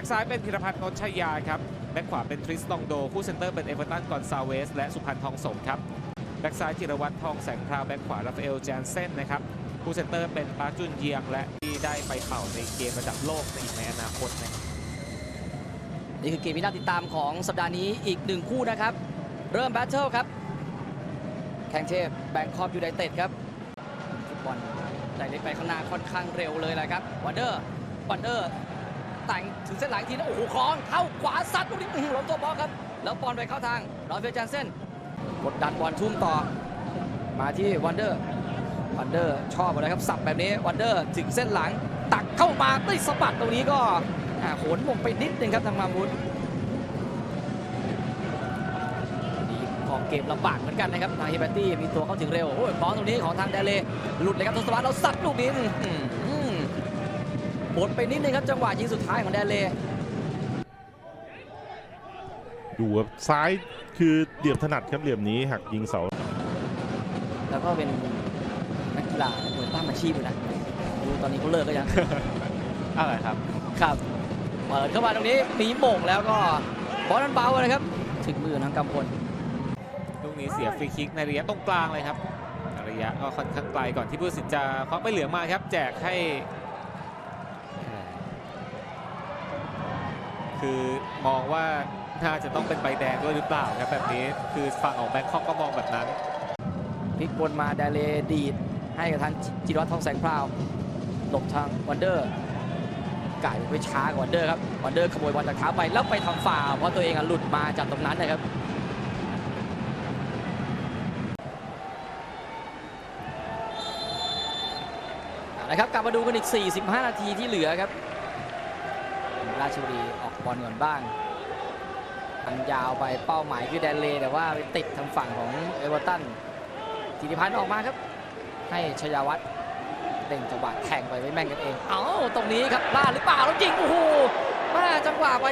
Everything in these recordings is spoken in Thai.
บ็กซ้ายเป็นพิรพัฒน์นนชยาครับแบ็กขวาเป็นทริสลองโด คู่เซนเตอร์เป็นเอเวอร์ตันกอนซาเวส และสุพรรณทองสมครับแบ็กซ้ายจิรวัตรทองแสงพราวแบ็กขวาราฟาเอลแจนเซนนะครับคู่เซนเตอร์เป็นปาจุนเยียงและที่ได้ไปเป่าในเกมระดับโลกในอีกในอนาคตนะนี่คือเกมที่น่าติดตามของสัปดาห์นี้อีกหนึ่งคู่นะครับ เริ่มแบทเทิลครับแข่งเทพแบงคอกยูไนเต็ดครับฟุตบอลได้เล็กไปข้างหน้าค่อนข้างเร็วเลยแหละครับวันเดอร์วันเดอร์ แต่งถึงเส้นหลังอีกทีนะโอ้โหคล้องเข้าขวาซัดลูกนี้อื้อหือล้มตัวบอลครับ แล้วบอลไปเข้าทางรอเฟลจันเซนกดดันบอลทุ่มต่อ มาที่วันเดอร์วันเดอร์ชอบเลยครับสับแบบนี้วันเดอร์ถึงเส้นหลัง ตักเข้ามาได้สะบัดตรงนี้ก็อ่าโหนมงไปนิดนึงครับทางมามุนนี่ของเกมลำบากเหมือนกันนะครับทางเฮเบตตี้มีตัวเข้าถึงเร็วโอ้ยบอลตรงนี้ของทางเดเลหลุดเลยครับทศวรรษเราสัดลูกนี้อื้อ หืออื้อหมดไปนิดนึงครับจังหวะยิงสุดท้ายของเดเลดูครับซ้ายคือเหลี่ยมถนัดครับเหลี่ยมนี้หักยิงเสา แล้วก็เป็นนักกีฬามวยปั้มอาชีพอยู่นะดูตอนนี้เขาเลิกก็ยัง อะไรครับ ครับเปิดเข้ามาตรงนี้มีโมงแล้วก็บอลนั้นเบาเลยครับ ถึงมือทางกำพลลูกนี้เสียฟรีคิกในระยะตรงกลางเลยครับระยะก็ค่อนข้างไกลก่อนที่ผู้ตัดสินจะควักใบเหลืองมาครับ แจกให้ คือมองว่าน่าจะต้องเป็นใบแดงด้วยหรือเปล่าครับแบบนี้คือฝั่งของแบงคอกก็มองแบบนั้นพลิกบนมาไดเลดีดให้กับทางจิรวัตรทองแสงพราวหลบทางวันเดอร์ไก่ไปช้ากว่าวันเดอร์ครับวันเดอร์ขโมยบอลจากเท้าไปแล้วไปทำฟาเพราะตัวเองอหลุดมาจากตรงนั้นนะครับเอาละครับกลับมาดูกันอีก 45 นาทีที่เหลือครับ ราชบุรีออกบอลก่อนบ้างมันยาวไปเป้าหมายคือแดนเลแต่ว่าไปติดทางฝั่งของเอเวอร์ตันธิติพันธ์ออกมาครับ ให้ชยาวัฒน์เล่งจังหวะแข่งไปไม่แม่นกันเอง เอ้าตรงนี้ครับพลาดหรือเปล่าแล้วยิงโอ้โหม่จังหวะไป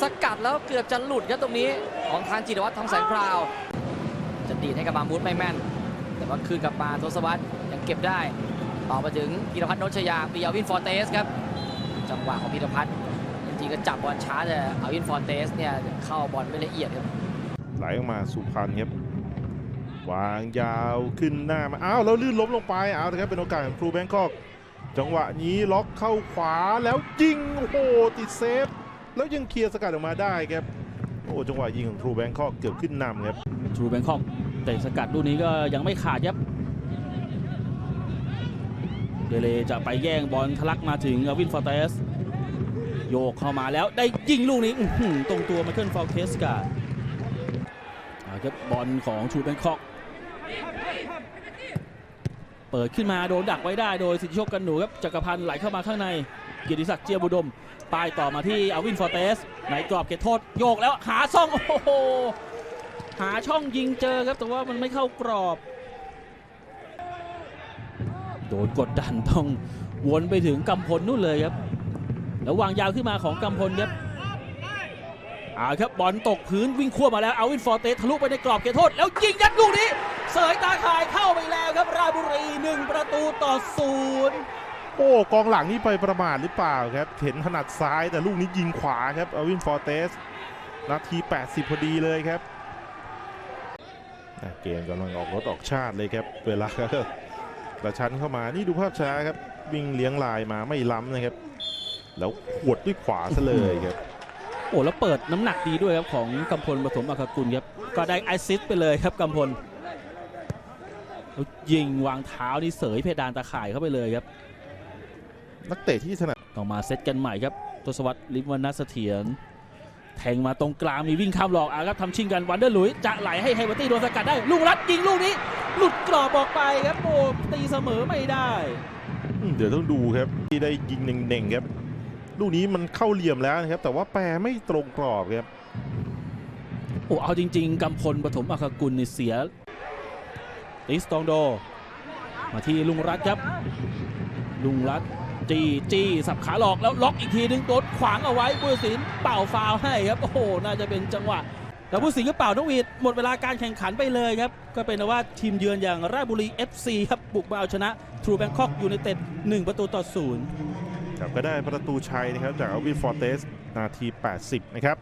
สกัดแล้วเกือบจะหลุดครับตรงนี้ของทางจิรวัตรทองแสงพราว จะดีดให้กับมามุดไม่แม่น แต่ว่าคืนกลับมาทศวรรษยังเก็บได้ ต่อมาถึงพีรพัฒน์นชยาปีอาวินฟอร์เตสครับ จังหวะของพีรพัฒน์ จริงๆก็จับบอลช้าแต่อาวินฟอร์เตสเนี่ยเข้าบอลไม่ละเอียดครับไหลออกมาสุพรรณครับวางยาวขึ้นหน้ามาอ้าวแล้วลื่นล้มลงไปเอาละครับเป็นโอกาสของครูแบงคอกจังหวะนี้ล็อกเข้าขวาแล้วยิงโอ้โหติดเซฟ แล้วยังเคลียร์สกัดออกมาได้ครับโอ้จังหวะยิงของครูแบงคอกเกือบขึ้นนำครับทรูแบงคอกเตะสกัดลูกนี้ก็ยังไม่ขาดครับเดเลจะไปแย่งบอลทะลักมาถึงอวินฟอร์เตส โยกเข้ามาแล้วได้ยิงลูกนี้ตรงตัวไมเคิลฟอร์เทสกาเอาครับบอลของทรูแบงคอก เปิดขึ้นมาโดนดักไว้ได้โดยสิทธิโชคกันหนูครับจักรพันธ์ไหลเข้ามาข้างในเกียรติศักดิ์เจียบุดมป้ายต่อมาที่อวินฟอร์เตสในกรอบเขตโทษโยกแล้วหาซ่องโอ้โหหาช่องยิงเจอครับแต่ว่ามันไม่เข้ากรอบโดนกดดันต้องวนไปถึงกำพลนู่นเลยครับ แล้ววางยาวขึ้นมาของกำพลครับอ่าครับบอลตกพื้นวิ่งขั้วมาแล้วเอาวินฟอร์เตสทะลุไปในกรอบเขตโทษ แล้วยิงยัดลูกนี้เสยตาข่ายเข้าไปแล้วครับราบุรีหนึ่งประตูต่อศูนย์โอ้กองหลังนี่ไปประมาทหรือเปล่าครับ เห็นถนัดซ้ายแต่ลูกนี้ยิงขวาครับเอาวินฟอร์เตสนาที 80 พอดีเลยครับเกมกำลังออกรถออกชาติเลยครับ เวลากระชั้นเข้ามานี่ดูภาพช้าครับ วิ่งเลี้ยงลายมาไม่ล้ำนะครับ แล้วขวดด้วยขวาซะเลยครับโอ้แล้วเปิดน้ำหนักดีด้วยครับของกำพลปฐมอัครกุลครับก็ได้แอสซิสต์ไปเลยครับกำพลแล้วยิงวางเท้านี่เสยเพดานตาข่ายเข้าไปเลยครับ นักเตะที่ถนัดต้องมาเซตกันใหม่ครับทศวรรษลิมวนัสเสถียรแทงมาตรงกลางมีวิ่งข้ามหลอกอะครับทำชิงกันวันเดอร์หลุยส์จะไหลให้ไฮเบอร์ตี้โดนสกัดได้ ลูกรัดยิงลูกนี้ หลุดกรอบออกไปครับโอ้ตีเสมอไม่ได้อืมเดี๋ยวต้องดูครับที่ได้ยิงเน่งๆครับ ลูกนี้มันเข้าเหลี่ยมแล้วนะครับ แต่ว่าแปรไม่ตรงกรอบครับโอ้เอาจริง ๆกำพลปฐมอัคกุลนี่เสียติสตองโด มาที่ลุงรัตครับ ลุงรัตจี้จี้สับขาหลอกแล้วล็อกอีกทีนึงโดนขวางเอาไว้ผู้สินเป่าฟาวให้ครับโอ้โหน่าจะเป็นจังหวะแล้วผู้ตัดสินก็เป่านกหวีดหมดเวลาการแข่งขันไปเลยครับ ก็เป็นว่าทีมเยือนอย่างราชบุรี FC ครับบุกมาเอาชนะทรูแบงคอกยูไนเต็ด1ประตูต่อศูนย์ ครับก็ได้ประตูชัยนะครับจากอัลวินฟอร์เตสนาที 80 นะครับ